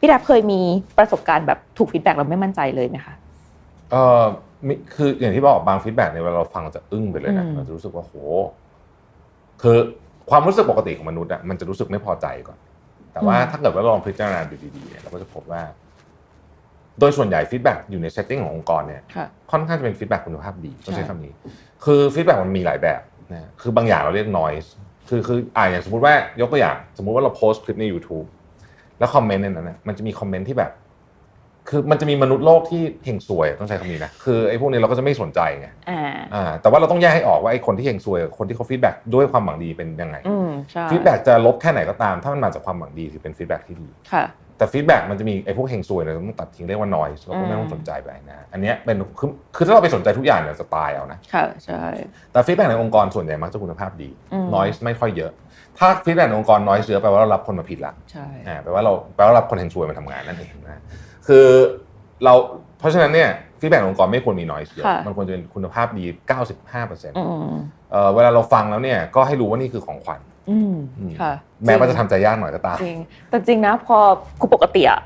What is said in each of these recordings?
พี่แดบเคยมีประสบการณ์แบบถูกฟีดแบ็กเราไม่มั่นใจเลยไหมคะเออมิคืออย่างที่บอกบางฟีดแบ็กเนี่ยเวลาเราฟังเราจะอึ้งไปเลยนะอืมเราจะรู้สึกว่าโหคือความรู้สึกปกติของมนุษย์อะมันจะรู้สึกไม่พอใจก่อน แต่ว่าถ้าเกิดว่าเราลองพิจารณาดูดีๆเนี่ยเราก็จะพบว่า โดยส่วนใหญ่ฟีดแบ็กอยู่ในเซตติ้งขององค์กรเนี่ยค่ะค่อนข้างจะเป็นฟีดแบ็กคุณภาพดีต้องใช้ใช่คำนี้ คือฟีดแบ็กมันมีหลายแบบนะคือบางอย่างเราเรียก noise คือคืออ่าอย่างสมมติว่ายกตัวอย่าง สมมุติว่าเราโพสต์คลิปใน YouTube แล้วคอมเมนต์ในนั้นนะมันจะมีคอมเมนต์ที่แบบ คือมันจะมีมนุษย์โลกที่เฮงซวยต้องใช้คำนี้นะคือไอ้พวกนี้เราก็จะไม่สนใจไงอ่าอ่าแต่ว่าเราต้องแยกให้ออกว่าไอ้คนที่เฮงซวยกับคนที่เขาฟีดแบ็กด้วยความหวังดีเป็นยังไงอืมใช่ฟีดแบ็กจะลบแค่ไหนก็ตาม ถ้ามันมาจากความหวังดีถือเป็นฟีดแบ็กที่ดีค่ะ แต่ฟีดแบ็กมันจะมีไอ้พวกเฮงซวยเนี่ยเราต้องตัดทิ้งเรียกว่า noise เราก็ไม่ต้องสนใจไปนะอันเนี้ยเป็นคือคือถ้าเราไปสนใจทุกอย่างเนี่ยจะตายเอานะค่ะใช่แต่ฟีดแบ็กในองค์กรส่วนใหญ่มักจะคุณภาพดีอืม noise ไม่ค่อยเยอะ ถ้าฟีดแบ็กในองค์กร noise เยอะแปลว่าเรารับคนมาผิดละใช่อ่าแปลว่าเราแปลว่ารับคนเฮงซวยมาทำงานนั่นเองนะคือเราเพราะฉะนั้นเนี่ย ฟีดแบ็กองค์กรไม่ควรมี noise เยอะค่ะมันควรจะเป็นคุณภาพดี 95%เอืมอ่อเวลาเราฟังแล้วเนี่ยก็ให้รู้ว่านี่คือของขวัญอืมอืมค่ะแม้ว่าจะทำใจยากหน่อยก็ตามจริงแต่จริงนะพอคือปกติอะ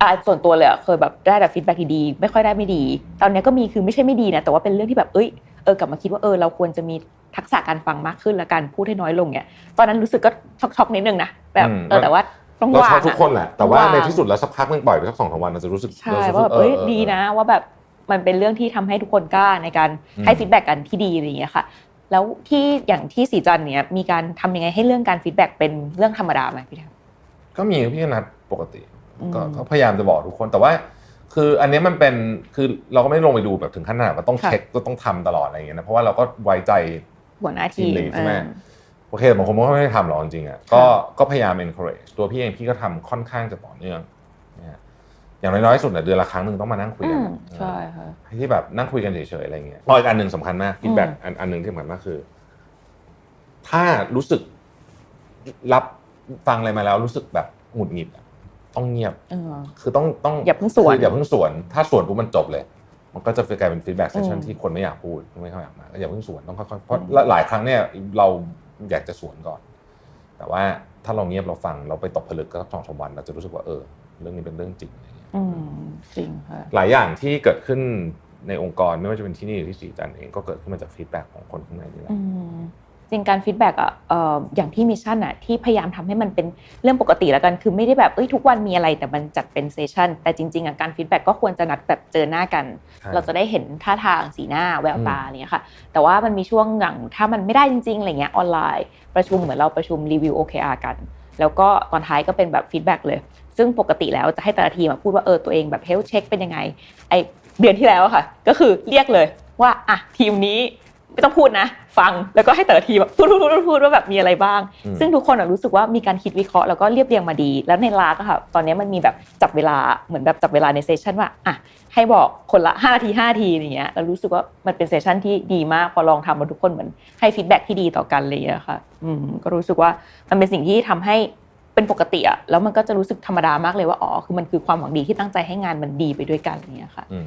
อะส่วนตัวเลยอะเคยแบบได้แบบฟีดแบ็กดีๆไม่ค่อยได้ไม่ดี ตอนเนี้ยก็มีคือไม่ใช่ไม่ดีนะแต่ว่าเป็นเรื่องที่แบบเอ้ยเออกลับมาคิดว่าเออเราควรจะมีทักษะการฟังมากขึ้นและการพูดให้น้อยลงเนี่ยตอนนั้นรู้สึกก็ช็อกๆนิดนึงนะแบบอืมเออแต่ว่าต้องเราวางชอบทุกคนแหละแต่ว่าต้องวางในที่สุดแล้วสักพักนึงปล่อยไปสักสองสามวันเราจะรู้สึกใช่รจะรู้สึกว่าแบบเอ้ยออดีนะว่าแบบ มันเป็นเรื่องที่ทำให้ทุกคนกล้าในการอืมให้ฟีดแบ็กกันที่ดีอะไรอย่างเงี้ยค่ะ แล้วที่อย่างที่สีจันเนี่ยมีการทำยังไงให้เรื่องการฟีดแบ็กเป็นเรื่องธรรมดาไหมพี่แทนก็มีพี่นัดปกติอืมก็ก็พยายามจะบอกทุกคนแต่ว่า คืออันเนี้ยมันเป็นคือเราก็ไม่ลงไปดูแบบถึงขั้นขนาดว่าต้องค่ะเช็คก็ต้องทำตลอดอะไรอย่างเงี้ยนะเพราะว่าเราก็ไว้ใจหัวหน้าทีทีมมลีดใช่ไหมอ่าโอเคบางคนก็ไม่ได้ทำหรอกจริงๆอะก็ก็พยายาม encourage ตัวพี่เองพี่ก็ทำค่อนข้างจะต่อเนื่องนะฮะ อย่างน้อยๆสุดเนี่ยเดือนละครั้งหนึ่งต้องมานั่งคุยอืกันมใช่ค่ะให้ที่แบบนั่งคุยกันเฉยๆอะไรเงี้ยอ๋ออีกอันหนึ่งสำคัญมากฟีดแบ็กอืมอันอันหนึ่งที่สำคัญมากคือ ถ้ารู้สึกรับฟังอะไรมาแล้วรู้สึกแบบหงุดหงิดอะต้องเงียบเออคือต้องต้องอย่าเพิ่งสวนคืออย่าเพิ่งสวน ถ้าสวนปุ๊บมันจบเลย มันก็จะกลายเป็นฟีดแบ็กเซสชันอืมที่คนไม่อยากพูดไม่ค่อยอยากมาก็อย่าเพิ่งสวนต้องค่อยๆเพราะอืมหลายครั้งเนี่ยเราอยากจะสวนก่อน แต่ว่าถ้าเราเงียบเราฟังเราไปตกผลึกก็สองสามวันเราจะรู้สึกว่าเออ เรื่องนี้เป็นเรื่องจริงอะไรเงี้ยอืม จริงค่ะหลายอย่างที่เกิดขึ้นในองค์กรไม่ว่าจะเป็นที่นี่หรือที่สีจันทร์เองก็เกิดขึ้นมาจากฟีดแบ็กของคนข้างในนี่แหละอืมจริงการฟีดแบ็กอะเอ่ออย่างที่มิชชั่นอะที่พยายามทำให้มันเป็นเรื่องปกติแล้วกันคือไม่ได้แบบเอ้ยทุกวันมีอะไรแต่มันจัดเป็นเซสชั่นแต่จริงๆอะการฟีดแบ็กก็ควรจะนัดแบบเจอหน้ากันใช่เราจะได้เห็นท่าทางสีหน้าแววตาอืมอะไรเงี้ยค่ะ แต่ว่ามันมีช่วงอย่างถ้ามันไม่ได้จริงๆอะไรเงี้ยออนไลน์ ประชุมเหมือนเราประชุมรีวิว OKR กัน แล้วก็ตอนท้ายก็เป็นแบบฟีดแบ็กเลย ซึ่งปกติแล้วจะให้แต่ละทีมาพูดว่าเออตัวเองแบบเฮลเช็คเป็นยังไงไอเดือนที่แล้วค่ะ ก็คือเรียกเลยว่าอะทีมนี้ ไม่ต้องพูดนะ ฟังแล้วก็ให้แต่ละทีมแบบพูดพูดพูดพูดพูดว่าแบบมีอะไรบ้างอืมซึ่งทุกคนอะรู้สึกว่ามีการคิดวิเคราะห์แล้วก็เรียบเรียงมาดี แล้วในลากอะค่ะตอนนี้มันมีแบบจับเวลาเหมือนแบบจับเวลาในเซสชันว่าอะให้บอกคนละ5นาที5นาทีอย่างเงี้ยแล้วรู้สึกว่ามันเป็นเซสชันที่ดีมากพอลองทำมาทุกคนเหมือนให้ฟีดแบ็กที่ดีต่อกันเลยอะค่ะอืมก็รู้สึกว่ามันเป็นสิ่งที่ทำให้เป็นปกติอะแล้วมันก็จะรู้สึกธรรมดามากเลยว่าอ๋อคือมันคือความหวังดีที่ตั้งใจให้งานมันดีไปด้วยกันอย่างเงี้ยค่ะอืม